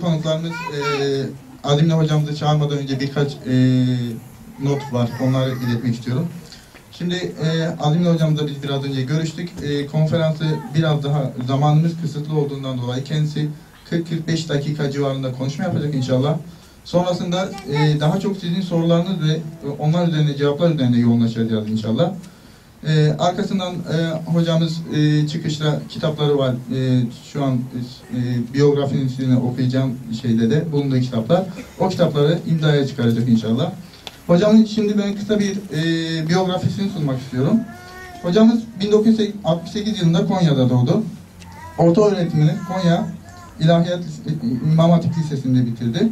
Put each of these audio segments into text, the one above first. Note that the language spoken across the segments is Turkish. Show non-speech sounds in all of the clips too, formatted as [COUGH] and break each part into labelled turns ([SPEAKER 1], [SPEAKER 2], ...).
[SPEAKER 1] Konuklarımız e, Ademli hocamızı çağırmadan önce birkaç e, not var. Onları iletmek istiyorum. Şimdi e, Ademli hocamızla biz biraz önce görüştük. E, konferansı biraz daha zamanımız kısıtlı olduğundan dolayı kendisi 40-45 dakika civarında konuşma yapacak inşallah. Sonrasında e, daha çok sizin sorularınız ve onlar üzerine cevaplar üzerine yoğunlaşacağız inşallah. Ee, arkasından e, hocamız e, çıkışta kitapları var. E, şu an e, biyografisini okuyacağım şeyde de bulunduğu kitaplar. O kitapları imzaya çıkaracak inşallah. Hocamın şimdi ben kısa bir e, biyografisini sunmak istiyorum. Hocamız 1968 yılında Konya'da doğdu. Orta öğretimini Konya İlahiyat İmam Hatip Lisesi'nde bitirdi.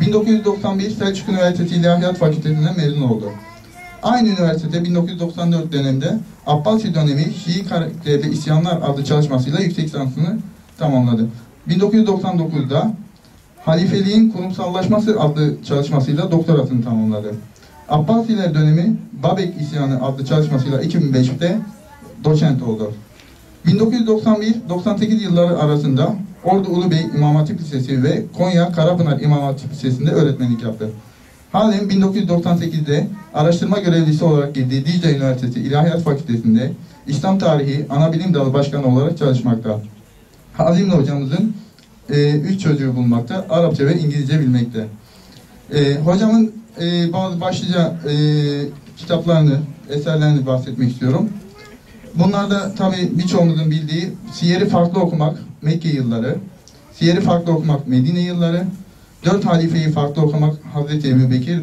[SPEAKER 1] 1991 Selçuk Üniversitesi İlahiyat Fakültesinden mezun oldu. Aynı üniversitede 1994 döneminde Abbasi dönemi Şii karakterli isyanlar adlı çalışmasıyla yüksek lisansını tamamladı. 1999'da Halifeliğin Kurumsallaşması adlı çalışmasıyla doktorasını tamamladı. Abbasiler dönemi Babek isyanı adlı çalışmasıyla 2005'te doçent oldu. 1991-98 yılları arasında Ordu Ulubey İmam Hatip Lisesi ve Konya Karapınar İmam Hatip Lisesi'nde öğretmenlik yaptı. Halen 1998'de araştırma görevlisi olarak girdiği Dicle Üniversitesi İlahiyat Fakültesi'nde İslam Tarihi Anabilim Dalı Başkanı olarak çalışmakta. Hazimli hocamızın e, üç çocuğu bulmakta, Arapça ve İngilizce bilmekte. E, hocamın e, bazı başlıca e, kitaplarını, eserlerini bahsetmek istiyorum. Bunlarda tabi birçoğumuzun bildiği Siyeri Farklı Okumak, Mekke Yılları, Siyeri Farklı Okumak, Medine Yılları, Dört halifeyi farklı okumak Hazreti Ebu Bekir,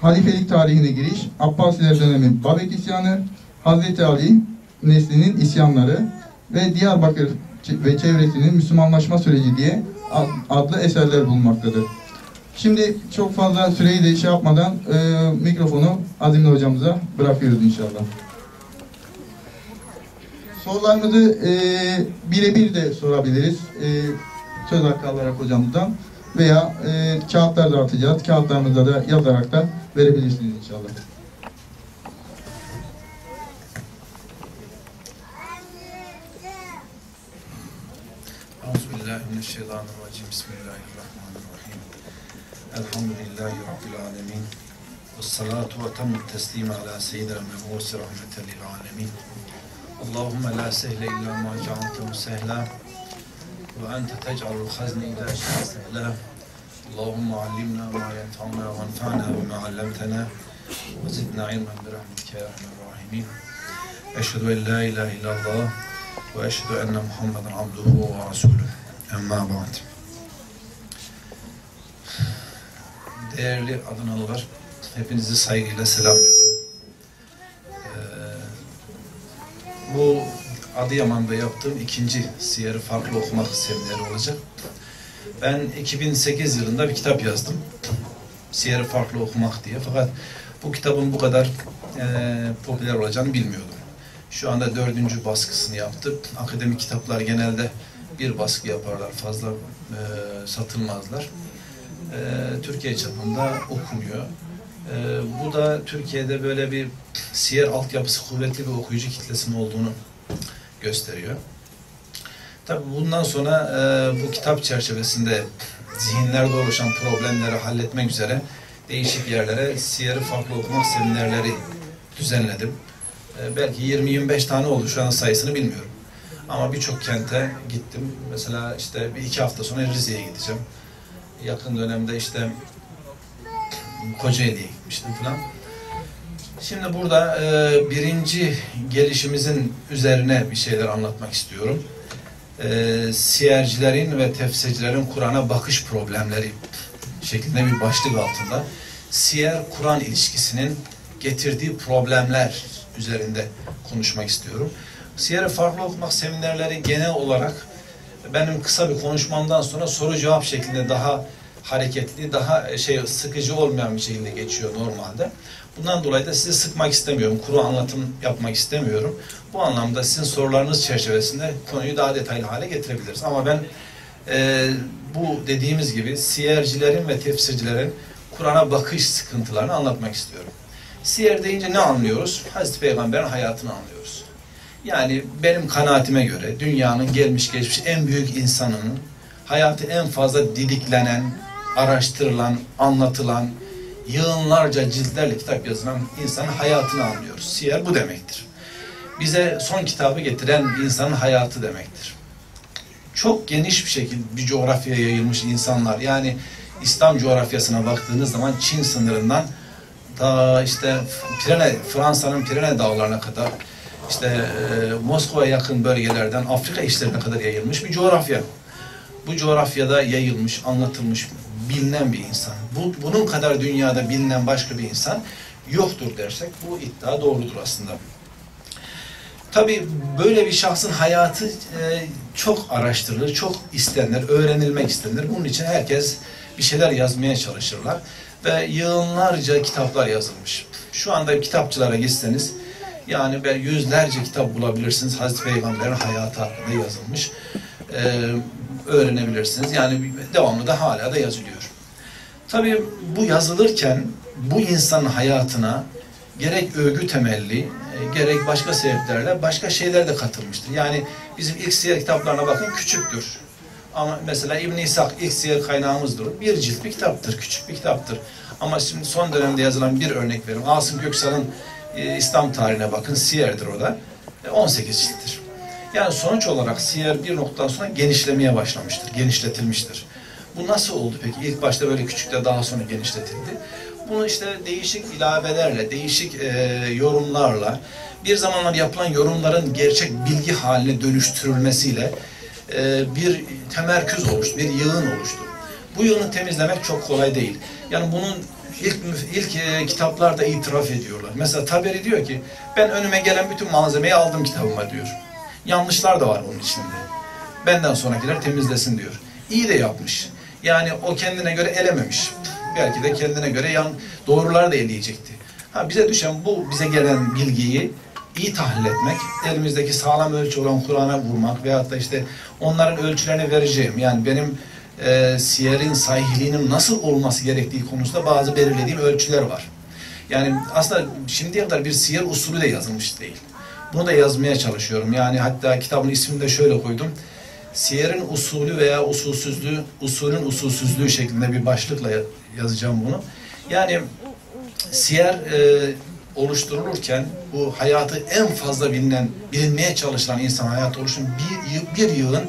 [SPEAKER 1] halifelik tarihine giriş, Abbasiler dönemi Babek isyanı, Hazreti Ali neslinin isyanları ve Diyarbakır ve çevresinin Müslümanlaşma süreci diye adlı eserler bulunmaktadır. Şimdi çok fazla süreyi de şey yapmadan e, mikrofonu Azimli hocamıza bırakıyoruz inşallah. Sorularımızı e, birebir de sorabiliriz. E, söz hakkı alarak hocamızdan veya e, kağıtlar dağıtacağız. Kağıtlarımızda da yazarak da verebilirsiniz inşallah.
[SPEAKER 2] Euzubillahimineşşeytanirracim. Bismillahirrahmanirrahim. Elhamdülillahi Rabbil alemin. Ve ve temut teslime ala seyyidina mebusi rahmeten alemin. Allahümme la sehle illa ma cealtehu sehla. وأنت تجعل الخزن إذا شئت سهلا اللهم علمنا ما ينفعنا وانفعنا بما علمتنا وزدنا علما برحمتك يا أرحم الراحمين أشهد أن لا إله إلا الله وأشهد أن محمدا عبده ورسوله أما بعد Değerli Adanalılar, hepinizi saygıyla selamlıyorum. Adıyaman'da yaptığım ikinci Siyer'i Farklı Okumak semineri olacak. Ben 2008 yılında bir kitap yazdım. Siyer'i Farklı Okumak diye. Fakat bu kitabın bu kadar e, popüler olacağını bilmiyordum. Şu anda dördüncü baskısını yaptık. Akademik kitaplar genelde bir baskı yaparlar. Fazla e, satılmazlar. E, Türkiye çapında okunuyor. E, bu da Türkiye'de böyle bir siyer altyapısı kuvvetli bir okuyucu kitlesinin olduğunu gösteriyor. Tabii bundan sonra e, bu kitap çerçevesinde zihinlerde oluşan problemleri halletmek üzere değişik yerlere siyeri farklı okumak seminerleri düzenledim. E, belki 20-25 tane oldu şu an sayısını bilmiyorum. Ama birçok kente gittim. Mesela işte bir iki hafta sonra Rize'ye gideceğim. Yakın dönemde işte Kocaeli'ye gitmiştim falan. Şimdi burada e, birinci gelişimizin üzerine bir şeyler anlatmak istiyorum. E, siyercilerin ve tefsircilerin Kur'an'a bakış problemleri şeklinde bir başlık altında siyer-Kur'an ilişkisinin getirdiği problemler üzerinde konuşmak istiyorum. Siyer farklı okumak seminerleri genel olarak benim kısa bir konuşmamdan sonra soru cevap şeklinde daha hareketli, daha şey sıkıcı olmayan bir şekilde geçiyor normalde. Bundan dolayı da sizi sıkmak istemiyorum. Kuru anlatım yapmak istemiyorum. Bu anlamda sizin sorularınız çerçevesinde konuyu daha detaylı hale getirebiliriz. Ama ben e, bu dediğimiz gibi siyercilerin ve tefsircilerin Kur'an'a bakış sıkıntılarını anlatmak istiyorum. Siyer deyince ne anlıyoruz? Hazreti Peygamber'in hayatını anlıyoruz. Yani benim kanaatime göre dünyanın gelmiş geçmiş en büyük insanının hayatı en fazla didiklenen, araştırılan, anlatılan, yığınlarca ciltlerle kitap yazılan insanın hayatını anlıyoruz. Siyer bu demektir. Bize son kitabı getiren insanın hayatı demektir. Çok geniş bir şekilde bir coğrafyaya yayılmış insanlar. Yani İslam coğrafyasına baktığınız zaman Çin sınırından ta işte Pirene, Fransa'nın Pirene dağlarına kadar işte e, Moskova'ya yakın bölgelerden Afrika işlerine kadar yayılmış bir coğrafya. Bu coğrafyada yayılmış, anlatılmış, bilinen bir insan. Bu, bunun kadar dünyada bilinen başka bir insan yoktur dersek bu iddia doğrudur aslında. Tabii böyle bir şahsın hayatı e, çok araştırılır, çok istenir, öğrenilmek istenir. Bunun için herkes bir şeyler yazmaya çalışırlar ve yığınlarca kitaplar yazılmış. Şu anda kitapçılara gitseniz yani ben yüzlerce kitap bulabilirsiniz. Hazreti Peygamber'in hayatı hakkında yazılmış. Ee, öğrenebilirsiniz. Yani devamlı da hala da yazılıyor. Tabii bu yazılırken bu insanın hayatına gerek övgü temelli, e, gerek başka sebeplerle başka şeyler de katılmıştır. Yani bizim ilk siyer kitaplarına bakın küçüktür. Ama mesela İbn İshak ilk siyer kaynağımızdır. Bir cilt bir kitaptır, küçük bir kitaptır. Ama şimdi son dönemde yazılan bir örnek verin. Asım Göksal'ın e, İslam tarihine bakın. Siyer'dir o da. E, 18 cilttir. Yani sonuç olarak siyer bir noktadan sonra genişlemeye başlamıştır. Genişletilmiştir. Bu nasıl oldu peki? İlk başta böyle küçükte daha sonra genişletildi. Bunu işte değişik ilavelerle, değişik e, yorumlarla, bir zamanlar yapılan yorumların gerçek bilgi haline dönüştürülmesiyle e, bir temerküz oluştu, bir yığın oluştu. Bu yığını temizlemek çok kolay değil. Yani bunun ilk ilk e, kitaplarda itiraf ediyorlar. Mesela Taberi diyor ki ben önüme gelen bütün malzemeyi aldım kitabıma diyor. Yanlışlar da var onun içinde. Benden sonrakiler temizlesin diyor. İyi de yapmış. Yani o kendine göre elememiş. Belki de kendine göre yan doğrular da eleyecekti. Ha bize düşen bu bize gelen bilgiyi iyi tahlil etmek, elimizdeki sağlam ölçü olan Kur'an'a vurmak veyahut da işte onların ölçülerini vereceğim. Yani benim e, siyerin sahihliğinin nasıl olması gerektiği konusunda bazı belirlediğim ölçüler var. Yani aslında şimdiye kadar bir siyer usulü de yazılmış değil. Bunu da yazmaya çalışıyorum. Yani hatta kitabın ismini de şöyle koydum. Siyerin usulü veya usulsüzlüğü, usulün usulsüzlüğü şeklinde bir başlıkla yazacağım bunu. Yani siyer e, oluşturulurken bu hayatı en fazla bilinen, bilinmeye çalışılan insan hayatı oluşan bir, bir yığın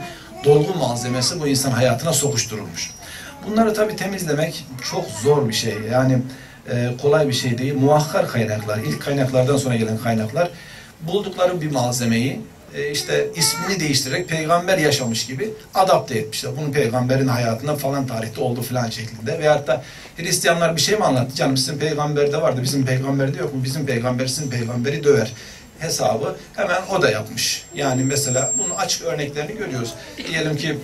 [SPEAKER 2] dolgu malzemesi bu insan hayatına sokuşturulmuş. Bunları tabi temizlemek çok zor bir şey. Yani e, kolay bir şey değil. Muhakkar kaynaklar, ilk kaynaklardan sonra gelen kaynaklar buldukları bir malzemeyi e, işte ismini değiştirerek peygamber yaşamış gibi adapte etmişler. Bunun peygamberin hayatında falan tarihte oldu falan şeklinde. Veyahut da Hristiyanlar bir şey mi anlattı? Canım sizin peygamberde vardı, bizim peygamberde yok mu? Bizim peygamber sizin peygamberi döver hesabı hemen o da yapmış. Yani mesela bunun açık örneklerini görüyoruz. Diyelim ki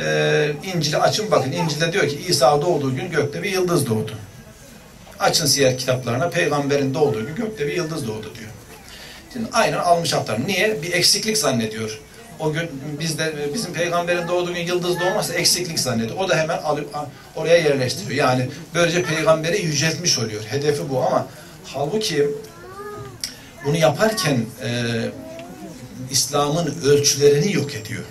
[SPEAKER 2] e, İncil'i açın bakın. İncil'de diyor ki İsa doğduğu gün gökte bir yıldız doğdu. Açın siyer kitaplarına peygamberin doğduğu gün gökte bir yıldız doğdu diyor. Şimdi aynen almış haftar. Niye? Bir eksiklik zannediyor. O gün bizde bizim peygamberin doğduğu gün yıldız doğmazsa eksiklik zannediyor. O da hemen alıp oraya yerleştiriyor. Yani böylece peygamberi yüceltmiş oluyor. Hedefi bu ama halbuki bunu yaparken e, İslam'ın ölçülerini yok ediyor.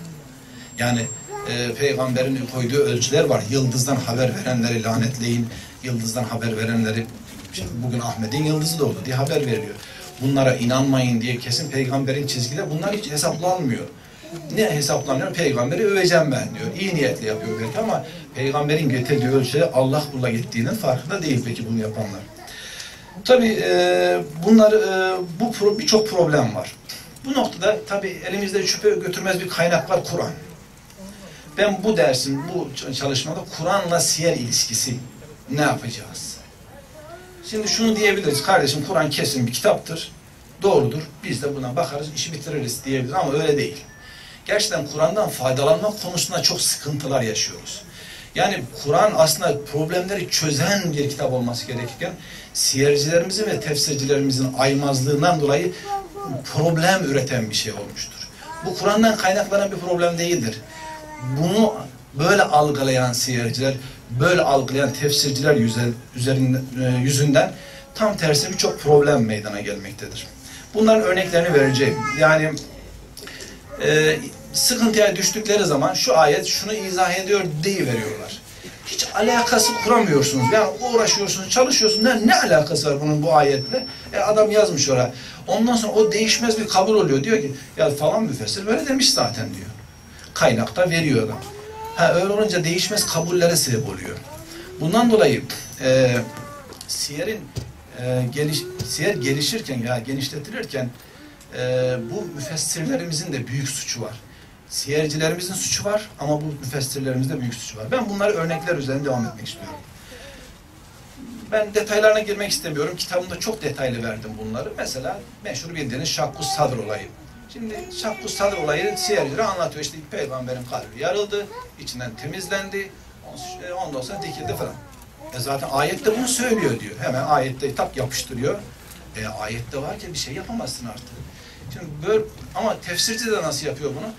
[SPEAKER 2] Yani e, peygamberin koyduğu ölçüler var. Yıldızdan haber verenleri lanetleyin, yıldızdan haber verenleri bugün Ahmet'in yıldızı doğdu diye haber veriliyor. Bunlara inanmayın diye kesin peygamberin çizgileri bunlar hiç hesaplanmıyor. Ne hesaplanıyor? Peygamberi öveceğim ben diyor. İyi niyetle yapıyor belki ama peygamberin getirdiği ölçüde Allah kula gittiğinin farkında değil peki bunu yapanlar. Tabii e, bunlar e, bu pro, birçok problem var. Bu noktada tabii elimizde şüphe götürmez bir kaynak var Kur'an. Ben bu dersin, bu çalışmada Kur'an'la siyer ilişkisi ne yapacağız? Şimdi şunu diyebiliriz, kardeşim Kur'an kesin bir kitaptır, doğrudur. Biz de buna bakarız, işi bitiririz diyebiliriz ama öyle değil. Gerçekten Kur'an'dan faydalanmak konusunda çok sıkıntılar yaşıyoruz. Yani Kur'an aslında problemleri çözen bir kitap olması gerekirken siyercilerimizin ve tefsircilerimizin aymazlığından dolayı problem üreten bir şey olmuştur. Bu Kur'an'dan kaynaklanan bir problem değildir. Bunu böyle algılayan siyerciler, böyle algılayan tefsirciler üzerinden, yüzünden tam tersi birçok problem meydana gelmektedir. Bunların örneklerini vereceğim. Yani e, sıkıntıya düştükleri zaman şu ayet şunu izah ediyor deyiveriyorlar. Hiç alakası kuramıyorsunuz. Yani uğraşıyorsunuz, çalışıyorsunuz. Ne, ne alakası var bunun bu ayetle? E adam yazmış oraya. Ondan sonra o değişmez bir kabul oluyor. Diyor ki ya falan müfessir böyle demiş zaten diyor. Kaynakta veriyor adam. Ha, öyle olunca değişmez kabullere sebep oluyor. Bundan dolayı e, siyerin e, geliş, siyer gelişirken ya genişletilirken e, bu müfessirlerimizin de büyük suçu var. Siyercilerimizin suçu var ama bu müfessirlerimizde büyük suçu var. Ben bunları örnekler üzerinde devam etmek istiyorum. Ben detaylarına girmek istemiyorum. Kitabımda çok detaylı verdim bunları. Mesela meşhur bildiğiniz Şakkus Sadr olayı. Şimdi Şakkus Sadr olayı siyercileri anlatıyor. İşte peygamberin kalbi yarıldı, içinden temizlendi, ondan sonra dikildi falan. E zaten ayette bunu söylüyor diyor. Hemen ayette tak yapıştırıyor. E ayette var ki bir şey yapamazsın artık. Şimdi böyle ama tefsirci de nasıl yapıyor bunu?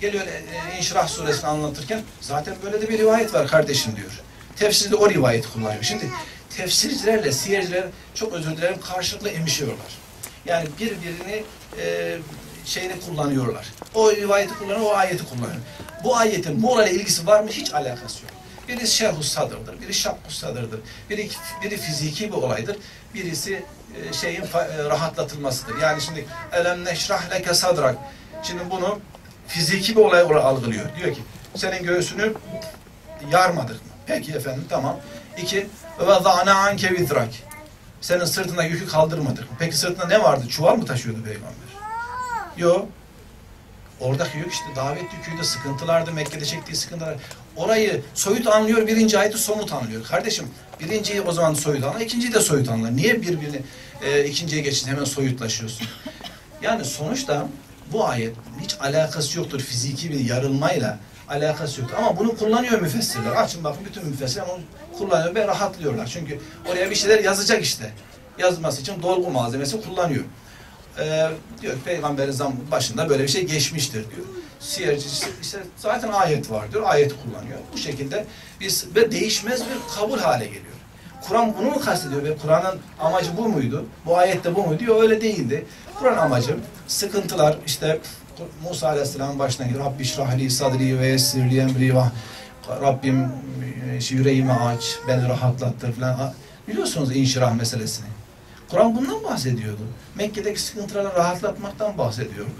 [SPEAKER 2] Geliyor e, e, İnşirah suresini anlatırken zaten böyle de bir rivayet var kardeşim diyor. Tefsirde o rivayeti kullanıyor. Şimdi tefsircilerle siyerciler çok özür dilerim karşılıklı emişiyorlar. Yani birbirini e, şeyini kullanıyorlar. O rivayeti kullanıyor, o ayeti kullanıyor. Bu ayetin bu olayla ilgisi var mı? Hiç alakası yok. Biri şerhus sadırdır, biri şakkus sadırdır. Biri, biri fiziki bir olaydır. Birisi e, şeyin e, rahatlatılmasıdır. Yani şimdi elem neşrah leke sadrak. Şimdi bunu fiziki bir olay olarak algılıyor. Diyor ki senin göğsünü yarmadık mı? Peki efendim tamam. İki ve za'na anke vizrak. Senin sırtına yükü kaldırmadık mı? Peki sırtında ne vardı? Çuval mı taşıyordu peygamber? Yok. Oradaki yük işte davet yüküydü, sıkıntılardı, Mekke'de çektiği sıkıntılar. Orayı soyut anlıyor, birinci ayeti somut anlıyor. Kardeşim birinciyi o zaman soyut anla, ikinciyi de soyut anla. Niye birbirini e, ikinciye geçin hemen soyutlaşıyorsun? [LAUGHS] Yani sonuçta bu ayet hiç alakası yoktur fiziki bir yarılmayla alakası yoktur. Ama bunu kullanıyor müfessirler. Açın bakın bütün müfessirler onu kullanıyor ve rahatlıyorlar. Çünkü oraya bir şeyler yazacak işte. Yazması için dolgu malzemesi kullanıyor. Ee, diyor peygamberin başında böyle bir şey geçmiştir diyor. Siyerci işte, zaten ayet var diyor. Ayeti kullanıyor. Bu şekilde biz ve değişmez bir kabul hale geliyor. Kur'an bunu mu kastediyor ve Kur'an'ın amacı bu muydu? Bu ayette bu muydu? Diyor öyle değildi. Kur'an amacı sıkıntılar işte Musa Aleyhisselam'ın başına geliyor. Rabbi şrahli sadri ve yessirli emri ve Rabbim e, yüreğimi aç, beni rahatlattır falan. Biliyorsunuz inşirah meselesini. Kur'an bundan bahsediyordu. Mekke'deki sıkıntıları rahatlatmaktan bahsediyordu.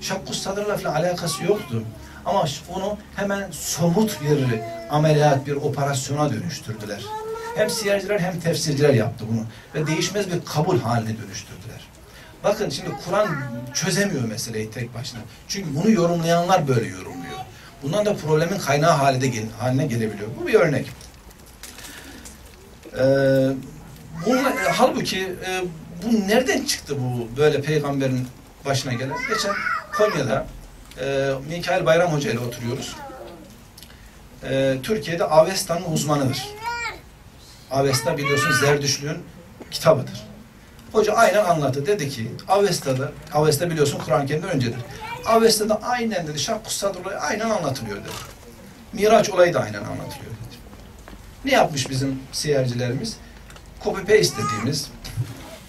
[SPEAKER 2] Şakkus sadırla falan alakası yoktu. Ama bunu hemen somut bir ameliyat, bir operasyona dönüştürdüler. Hem siyerciler hem tefsirciler yaptı bunu. Ve değişmez bir kabul haline dönüştürdüler. Bakın şimdi Kur'an çözemiyor meseleyi tek başına. Çünkü bunu yorumlayanlar böyle yorumluyor. Bundan da problemin kaynağı haline, haline gelebiliyor. Bu bir örnek. Ee, bununla, e, halbuki e, bu nereden çıktı bu böyle peygamberin başına gelen? Geçen Konya'da e, Mikail Bayram Hoca ile oturuyoruz. E, Türkiye'de Avesta'nın uzmanıdır. Avesta biliyorsunuz Zerdüşlüğün kitabıdır. Hoca aynen anlattı. Dedi ki Avesta'da, Avesta biliyorsun Kur'an-ı öncedir. Avesta'da aynen dedi Kutsal olayı aynen anlatılıyor dedi. Miraç olayı da aynen anlatılıyor dedi. Ne yapmış bizim siyercilerimiz? Copy paste dediğimiz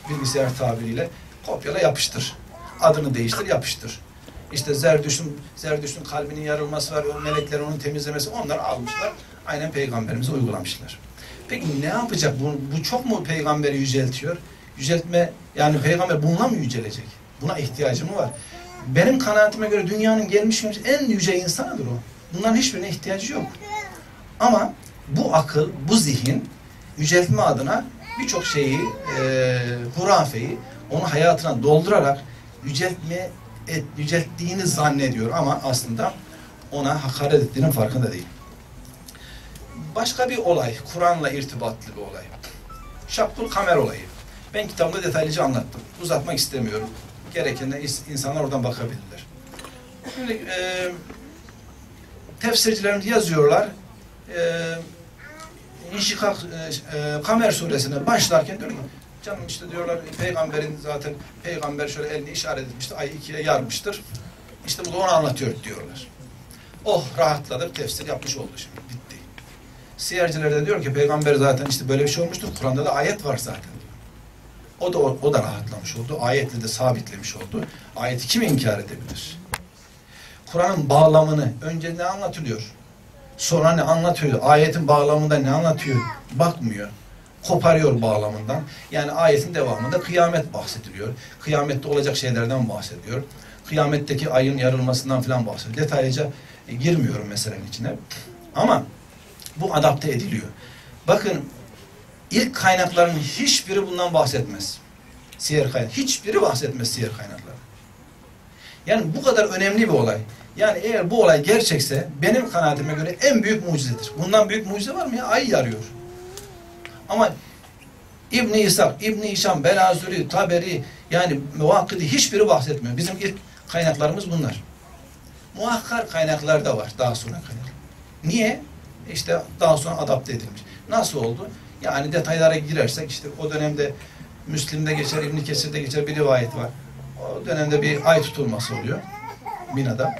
[SPEAKER 2] bilgisayar tabiriyle kopyala yapıştır. Adını değiştir yapıştır. İşte Zerdüş'ün Zerdüş'ün kalbinin yarılması var, o meleklerin onu temizlemesi onlar almışlar. Aynen peygamberimize uygulamışlar. Peki ne yapacak? Bu, bu çok mu peygamberi yüceltiyor? Yüceltme yani peygamber bununla mı yücelecek? Buna ihtiyacı mı var? Benim kanaatime göre dünyanın gelmiş en yüce insanıdır o. Bunların hiçbirine ihtiyacı yok. Ama bu akıl, bu zihin yüceltme adına birçok şeyi, e, hurafeyi onu hayatına doldurarak yüceltme et, yücelttiğini zannediyor ama aslında ona hakaret ettiğinin farkında değil. Başka bir olay, Kur'an'la irtibatlı bir olay. Şapkul Kamer olayı. Ben kitabımda detaylıca anlattım. Uzatmak istemiyorum. Gerekende insanlar oradan bakabilirler. Şimdi e, tefsircilerimiz yazıyorlar. E, İnşikak e, e, Kamer suresine başlarken diyor ki canım işte diyorlar peygamberin zaten peygamber şöyle elini işaret etmişti. Ay ikiye yarmıştır. İşte bu da onu anlatıyor diyorlar. Oh rahatladık tefsir yapmış oldu şimdi. Bitti. Siyerciler de diyor ki peygamber zaten işte böyle bir şey olmuştur. Kur'an'da da ayet var zaten. O da o da rahatlamış oldu. Ayetle de sabitlemiş oldu. Ayeti kim inkar edebilir? Kur'an'ın bağlamını önce ne anlatılıyor? Sonra ne anlatıyor? Ayetin bağlamında ne anlatıyor? Bakmıyor. Koparıyor bağlamından. Yani ayetin devamında kıyamet bahsediliyor. Kıyamette olacak şeylerden bahsediyor. Kıyametteki ayın yarılmasından falan bahsediyor. Detaylıca e, girmiyorum meselenin içine. Ama bu adapte ediliyor. Bakın ilk kaynakların hiçbiri bundan bahsetmez. Siyer kaynak. Hiçbiri bahsetmez siyer kaynakları. Yani bu kadar önemli bir olay. Yani eğer bu olay gerçekse benim kanaatime göre en büyük mucizedir. Bundan büyük mucize var mı ya? Ay yarıyor. Ama İbn-i İshak, İbn-i İşam, Belazuri, Taberi yani muhakkidi hiçbiri bahsetmiyor. Bizim ilk kaynaklarımız bunlar. Muhakkar kaynaklar da var daha sonra kaynak. Niye? İşte daha sonra adapte edilmiş. Nasıl oldu? Yani detaylara girersek işte o dönemde Müslim'de geçer, İbn-i Kesir'de geçer bir rivayet var. O dönemde bir ay tutulması oluyor. Bina'da.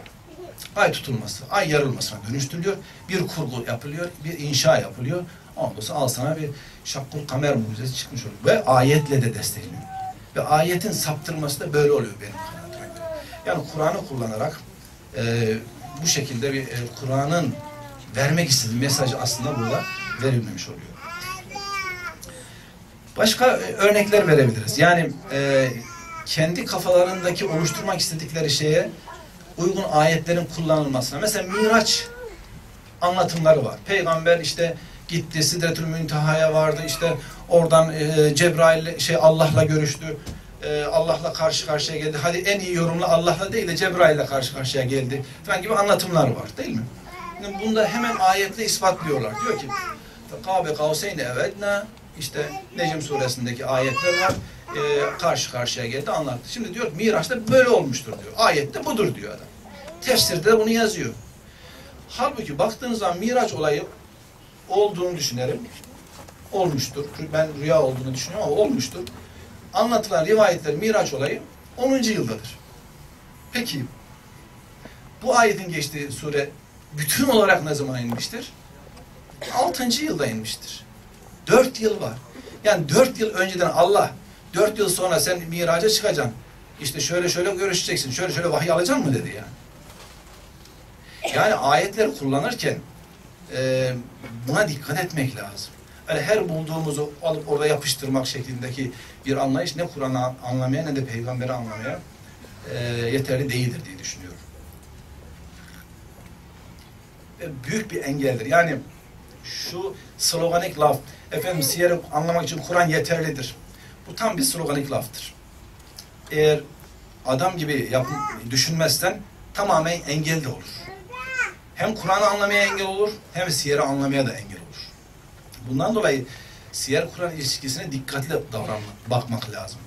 [SPEAKER 2] Ay tutulması, ay yarılmasına dönüştürülüyor. Bir kurgu yapılıyor, bir inşa yapılıyor. Ondan sonra al sana bir şakkul kamer mucizesi çıkmış oluyor. Ve ayetle de destekleniyor. Ve ayetin saptırması da böyle oluyor benim kanaatime göre. Yani Kur'an'ı kullanarak e, bu şekilde bir e, Kur'an'ın vermek istediği mesajı aslında burada verilmemiş oluyor. Başka e, örnekler verebiliriz. Yani e, kendi kafalarındaki oluşturmak istedikleri şeye uygun ayetlerin kullanılmasına. Mesela Miraç anlatımları var. Peygamber işte gitti Sidretül Münteha'ya vardı. işte oradan e, Cebrail şey Allah'la görüştü. E, Allah'la karşı karşıya geldi. Hadi en iyi yorumla Allah'la değil de Cebrail'le karşı karşıya geldi. Falan gibi anlatımlar var değil mi? Bunda hemen ayetle ispatlıyorlar. Diyor ki Kabe kavseyne evedna işte Necm suresindeki ayetler var. E, karşı karşıya geldi anlattı. Şimdi diyor Miraç'ta böyle olmuştur diyor. Ayette budur diyor adam. Tefsirde de bunu yazıyor. Halbuki baktığınız zaman Miraç olayı olduğunu düşünelim. Olmuştur. Ben rüya olduğunu düşünüyorum ama olmuştur. Anlatılan rivayetler Miraç olayı 10. yıldadır. Peki bu ayetin geçtiği sure bütün olarak ne zaman inmiştir? 6. yılda inmiştir. 4 yıl var. Yani 4 yıl önceden Allah 4 yıl sonra sen miraca çıkacaksın. İşte şöyle şöyle görüşeceksin. Şöyle şöyle vahiy alacaksın mı dedi yani. Yani ayetleri kullanırken e, buna dikkat etmek lazım. Öyle her bulduğumuzu alıp orada yapıştırmak şeklindeki bir anlayış ne Kur'an'ı anlamaya ne de peygamberi anlamaya e, yeterli değildir diye düşünüyorum. E, büyük bir engeldir. Yani şu sloganik laf, efendim siyeri anlamak için Kur'an yeterlidir. Bu tam bir sloganik laftır. Eğer adam gibi yap, düşünmezsen tamamen engel de olur. Hem Kur'an'ı anlamaya engel olur, hem siyeri anlamaya da engel olur. Bundan dolayı siyer-Kur'an ilişkisine dikkatli davranmak, bakmak lazım.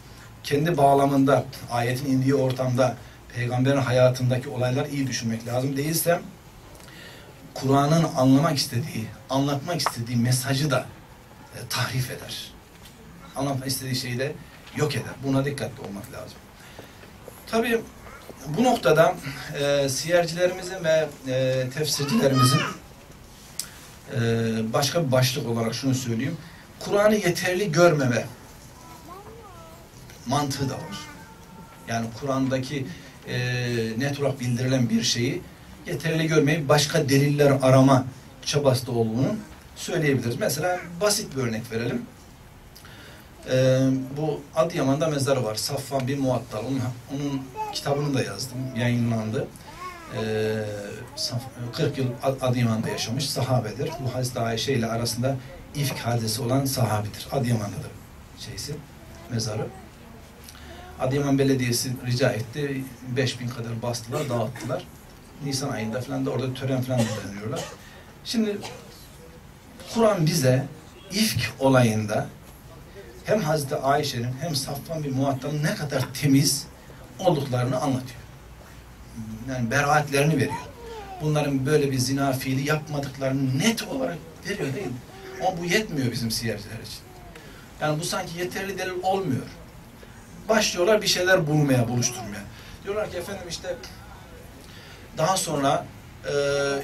[SPEAKER 2] Kendi bağlamında, ayetin indiği ortamda, peygamberin hayatındaki olaylar iyi düşünmek lazım. Değilse Kur'an'ın anlamak istediği, anlatmak istediği mesajı da tahrif eder. Anlatmak istediği şeyi de yok eder. Buna dikkatli olmak lazım. Tabii bu noktada e, siyercilerimizin ve e, tefsircilerimizin e, başka bir başlık olarak şunu söyleyeyim. Kur'an'ı yeterli görmeme mantığı da var. Yani Kur'an'daki e, net olarak bildirilen bir şeyi yeterli görmeyip başka deliller arama çabası da olduğunu söyleyebiliriz. Mesela basit bir örnek verelim. Ee, bu Adıyaman'da mezarı var. Safvan bin Muattal. Onun, onun kitabını da yazdım. Yayınlandı. Ee, 40 yıl Adıyaman'da yaşamış sahabedir. Bu Hazreti Ayşe ile arasında ifk hadisi olan sahabidir. Adıyaman'dadır şeysi, mezarı. Adıyaman Belediyesi rica etti. 5000 kadar bastılar, dağıttılar. Nisan ayında falan da orada tören falan düzenliyorlar. Şimdi Kur'an bize ifk olayında hem Hazreti Ayşe'nin hem Safvan bir Muattal'ın ne kadar temiz olduklarını anlatıyor. Yani beraatlerini veriyor. Bunların böyle bir zina fiili yapmadıklarını net olarak veriyor değil mi? Ama bu yetmiyor bizim siyerciler için. Yani bu sanki yeterli delil olmuyor. Başlıyorlar bir şeyler bulmaya, buluşturmaya. Diyorlar ki efendim işte daha sonra e,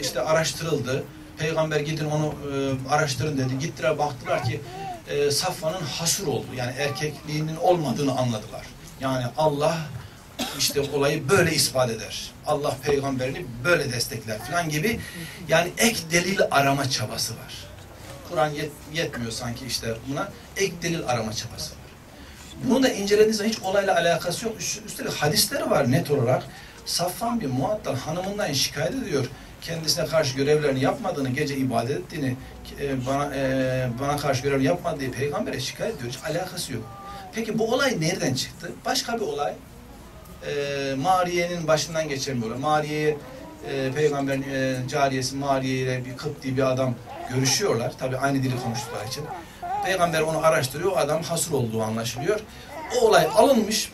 [SPEAKER 2] işte araştırıldı. Peygamber gidin onu e, araştırın dedi. Gittiler baktılar ki e, Safvan'ın hasur oldu. Yani erkekliğinin olmadığını anladılar. Yani Allah işte olayı böyle ispat eder. Allah peygamberini böyle destekler falan gibi yani ek delil arama çabası var. Kur'an yet- yetmiyor sanki işte buna ek delil arama çabası var. Bunu da incelediğiniz zaman hiç olayla alakası yok. Üst- Üstelik hadisleri var net olarak. Safvan bir muattal hanımından şikayet ediyor. Kendisine karşı görevlerini yapmadığını, gece ibadet ettiğini, e, bana e, bana karşı görevlerini yapmadığı diye peygambere şikayet ediyor. Hiç alakası yok. Peki bu olay nereden çıktı? Başka bir olay. E, Mariye'nin başından geçen bir olay. Mariye'ye e, peygamberin cariyesi Mariye ile bir Kıpti bir adam görüşüyorlar. Tabi aynı dili konuştukları için. Peygamber onu araştırıyor. Adam hasır olduğu anlaşılıyor. O olay alınmış.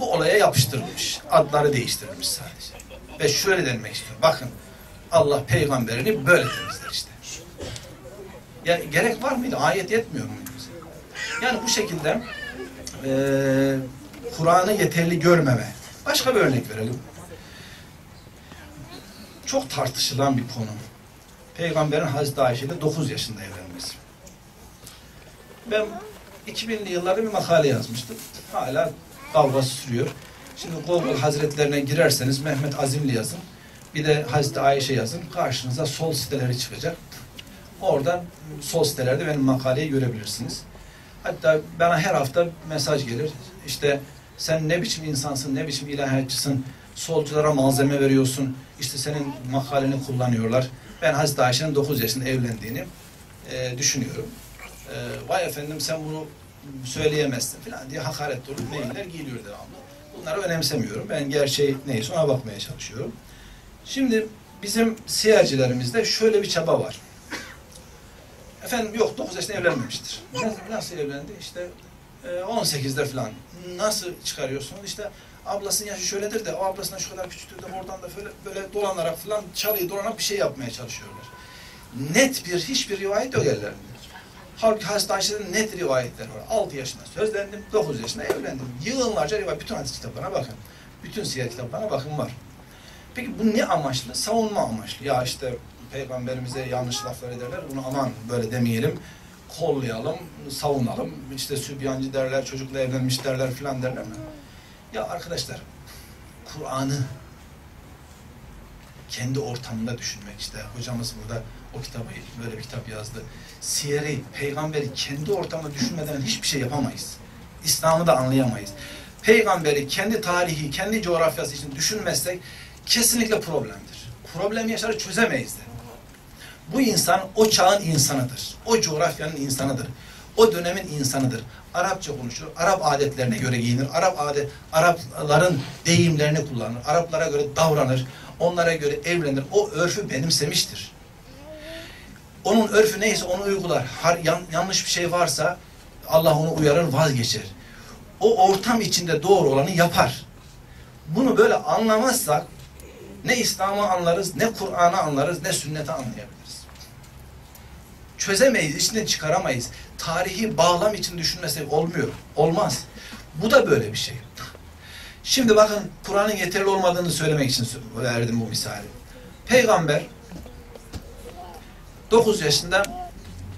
[SPEAKER 2] Bu olaya yapıştırılmış. Adları değiştirilmiş sadece. Ve şöyle denmek istiyor. Bakın Allah peygamberini böyle temizler işte. Ya gerek var mıydı? Ayet yetmiyor bize? Yani bu şekilde eee Kur'an'ı yeterli görmeme. Başka bir örnek verelim. Çok tartışılan bir konu. Peygamberin Hazreti Ayşe ile 9 yaşında evlenmesi. Ben 2000'li yıllarda bir makale yazmıştım. Hala dalgası sürüyor. Şimdi Google Hazretlerine girerseniz Mehmet Azimli yazın. Bir de Hazreti Ayşe yazın. Karşınıza sol siteleri çıkacak. Oradan sol sitelerde benim makaleyi görebilirsiniz. Hatta bana her hafta mesaj gelir. İşte sen ne biçim insansın, ne biçim ilahiyatçısın, solculara malzeme veriyorsun, işte senin makaleni kullanıyorlar. Ben Hazreti Ayşe'nin 9 yaşında evlendiğini e, düşünüyorum. E, vay efendim sen bunu söyleyemezsin falan diye hakaret dolu mailler geliyor devamlı. Bunları önemsemiyorum. Ben gerçeği neyse ona bakmaya çalışıyorum. Şimdi bizim siyercilerimizde şöyle bir çaba var. Efendim yok 9 yaşında evlenmemiştir. Nasıl, nasıl evlendi? İşte e, 18'de falan. Nasıl çıkarıyorsunuz? İşte ablasının yaşı şöyledir de o ablasından şu kadar küçüktür de oradan da böyle, böyle dolanarak falan çalıyı dolanarak bir şey yapmaya çalışıyorlar. Net bir hiçbir rivayet yok ellerinde. Halbuki Hazreti Ayşe'den net rivayetler var. 6 yaşında sözlendim, 9 yaşında evlendim. Yığınlarca rivayet. Bütün hadis kitaplarına bakın. Bütün siyer kitaplarına bakın var. Peki bu ne amaçlı? Savunma amaçlı. Ya işte peygamberimize yanlış laflar ederler. Bunu aman böyle demeyelim. Kollayalım, savunalım. İşte sübyancı derler, çocukla evlenmiş derler filan derler mi? Ya arkadaşlar, Kur'an'ı kendi ortamında düşünmek işte. Hocamız burada o kitabı, böyle bir kitap yazdı. Siyeri, peygamberi kendi ortamında düşünmeden hiçbir şey yapamayız. İslam'ı da anlayamayız. Peygamberi kendi tarihi, kendi coğrafyası için düşünmezsek kesinlikle problemdir. Problem yaşarı çözemeyiz de. Bu insan o çağın insanıdır. O coğrafyanın insanıdır. O dönemin insanıdır. Arapça konuşur, Arap adetlerine göre giyinir, Arap adet, Arapların deyimlerini kullanır, Araplara göre davranır, onlara göre evlenir. O örfü benimsemiştir. Onun örfü neyse onu uygular. Har, yan, yanlış bir şey varsa Allah onu uyarır, vazgeçer. O ortam içinde doğru olanı yapar. Bunu böyle anlamazsak ne İslam'ı anlarız, ne Kur'an'ı anlarız, ne sünneti anlayabiliriz. Çözemeyiz, içinden çıkaramayız. Tarihi bağlam için düşünmesek olmuyor. Olmaz. Bu da böyle bir şey. Şimdi bakın Kur'an'ın yeterli olmadığını söylemek için verdim bu misali. Peygamber 9 yaşında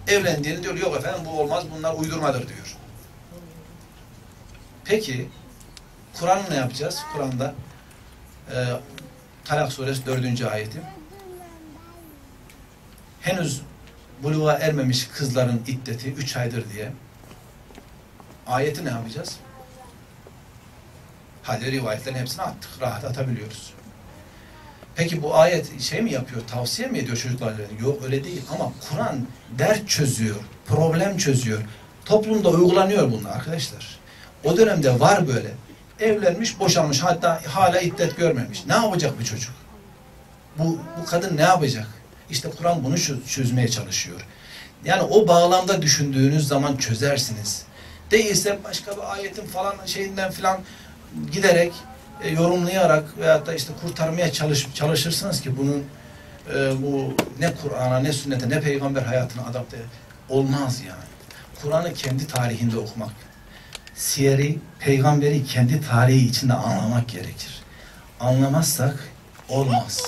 [SPEAKER 2] evlendiğini diyor. Yok efendim bu olmaz bunlar uydurmadır diyor. Peki Kur'an'ı ne yapacağız? Kur'an'da e, Talak suresi 4. ayeti. Henüz buluğa ermemiş kızların iddeti 3 aydır diye. Ayeti ne yapacağız? Hadi rivayetlerin hepsini attık. Rahat atabiliyoruz. Peki bu ayet şey mi yapıyor? Tavsiye mi ediyor çocuklarla? Yok öyle değil. Ama Kur'an dert çözüyor. Problem çözüyor. Toplumda uygulanıyor bunlar arkadaşlar. O dönemde var böyle. Evlenmiş, boşanmış, hatta hala iddet görmemiş. Ne yapacak bu çocuk? Bu, bu kadın ne yapacak? İşte Kur'an bunu çözmeye çalışıyor. Yani o bağlamda düşündüğünüz zaman çözersiniz. Değilse başka bir ayetin falan şeyinden falan giderek e, yorumlayarak veyahut da işte kurtarmaya çalış, çalışırsınız ki bunun e, bu ne Kur'an'a ne sünnete ne peygamber hayatına adapte olmaz yani. Kur'an'ı kendi tarihinde okumak, siyeri, peygamberi kendi tarihi içinde anlamak gerekir. Anlamazsak olmaz.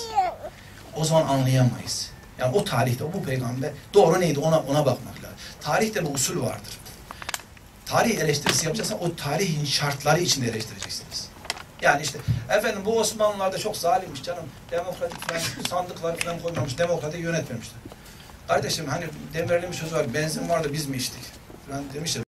[SPEAKER 2] O zaman anlayamayız. Yani o tarihte bu peygamber doğru neydi ona ona bakmak lazım. Tarihte bir usul vardır. Tarih eleştirisi yapacaksan o tarihin şartları içinde eleştireceksiniz. Yani işte efendim bu Osmanlılar da çok zalimmiş canım. Demokratik falan sandıklar falan koymamış. Demokratik yönetmemişler. Kardeşim hani Demirel'in bir sözü var. Benzin vardı biz mi içtik? Falan demişler.